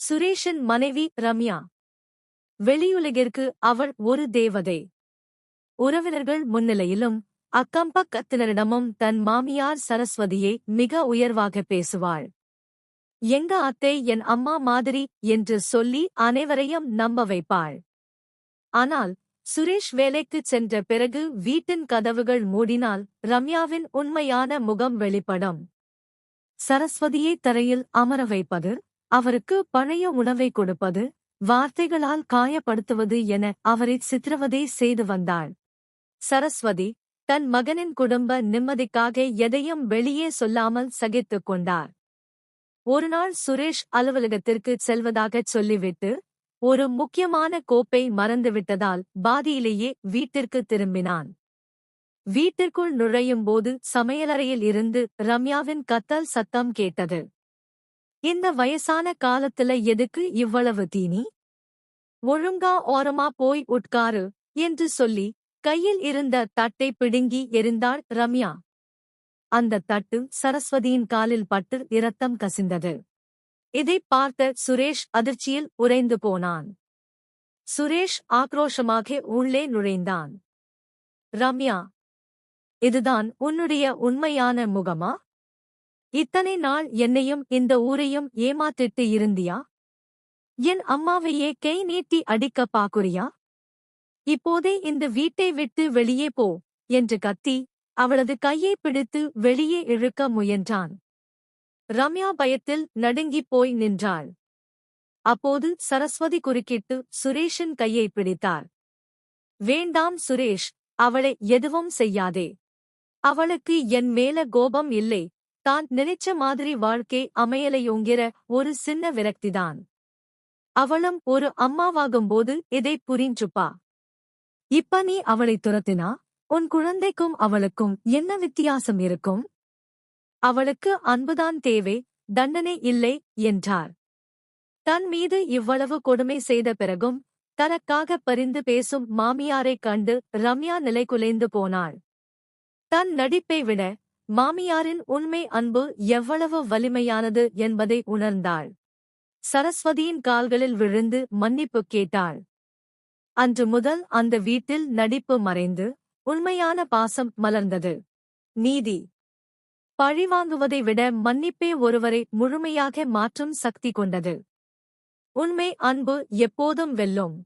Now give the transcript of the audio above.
சுரேஷின் மனைவி ரம்யா. வெளியுலகிற்கு அவள் ஒரு தேவதை. உறவினர்கள் முன்னிலையிலும் அக்கம்பக்கத்தினரிடமும் தன் மாமியார் சரஸ்வதியை மிக உயர்வாக பேசுவாள். எங்க அத்தை என் அம்மா மாதிரி என்று சொல்லி அனைவரையும் நம்ப வைப்பாள். ஆனால் சுரேஷ் வேலைக்குச் சென்ற பிறகு வீட்டின் கதவுகள் மூடினால் ரம்யாவின் உண்மையான முகம் வெளிப்படும். சரஸ்வதியை தரையில் அமர வைப்பது அவருக்கு பழைய உணவை கொடுப்பது வார்த்தைகளால் காயப்படுத்துவது என அவரை சித்திரவதை செய்து வந்தாள் சரஸ்வதி தன் மகனின் குடும்ப நிம்மதிக்காக எதையும் வெளியே சொல்லாமல் சகித்துக் கொண்டார். ஒருநாள் சுரேஷ் அலுவலகத்திற்கு செல்வதாகச் சொல்லிவிட்டு ஒரு முக்கியமான கோப்பை மறந்துவிட்டதால் பாதியிலேயே வீட்டிற்கு திரும்பினான். வீட்டிற்குள் நுழையும் போது சமையலறையில் இருந்து ரம்யாவின் கத்தல் சத்தம் கேட்டது. இந்த வயசான காலத்துல எதுக்கு இவ்வளவு தீனி? ஒழுங்கா ஓரமா போய் உட்காரு என்று சொல்லி கையில் இருந்த தட்டை பிடுங்கி எரிந்தாள் ரம்யா. அந்த தட்டு சரஸ்வதியின் காலில் பட்டு இரத்தம் கசிந்தது. இதைப் பார்த்த சுரேஷ் அதிர்ச்சியில் உறைந்து போனான். சுரேஷ் ஆக்ரோஷமாக உள்ளே நுழைந்தான். ரம்யா இதுதான் உன்னுடைய உண்மையான முகமா? இத்தனை நாள் என்னையும் இந்த ஊரையும் ஏமாத்திட்டு இருந்தியா? என் அம்மாவையே கை நீட்டி அடிக்க பாக்குறியா? இப்போதே இந்த வீட்டை விட்டு வெளியே போ என்று கத்தி அவளது கையை பிடித்து வெளியே இழுக்க முயன்றான். ரம்யா பயத்தில் நடுங்கிப் போய் நின்றாள். அப்போது சரஸ்வதி குறுக்கிட்டு சுரேஷின் கையை பிடித்தார் வேண்டாம் சுரேஷ் அவளை எதுவும் செய்யாதே. அவளுக்கு என் மேல கோபம் இல்லை. தான் நினைச்ச மாதிரி வாழ்க்கை அமையலையோங்கிற ஒரு சின்ன விரக்திதான். அவளும் ஒரு அம்மாவாகும்போது இதை புரிஞ்சுப்பா. இப்ப நீ அவளை துரத்தினா? உன் குழந்தைக்கும் அவளுக்கும் என்ன வித்தியாசம் இருக்கும்? அவளுக்கு அன்புதான் தேவை தண்டனை இல்லை என்றார். தன் மீது இவ்வளவு கொடுமை செய்த பிறகும் தனக்காக பரிந்து பேசும் மாமியாரைக் கண்டு ரம்யா நிலைகுலைந்து போனாள். தன் நடிப்பை விட மாமியாரின் உண்மை அன்பு எவ்வளவு வலிமையானது என்பதை உணர்ந்தாள். சரஸ்வதியின் கால்களில் விழுந்து மன்னிப்பு கேட்டாள். அன்று முதல் அந்த வீட்டில் நடிப்பு மறைந்து உண்மையான பாசம் மலர்ந்தது. நீதி. பழிவாங்குவதை விட மன்னிப்பே ஒருவரை முழுமையாக மாற்றும் சக்தி கொண்டது. உண்மை அன்பு எப்போதும் வெல்லும்.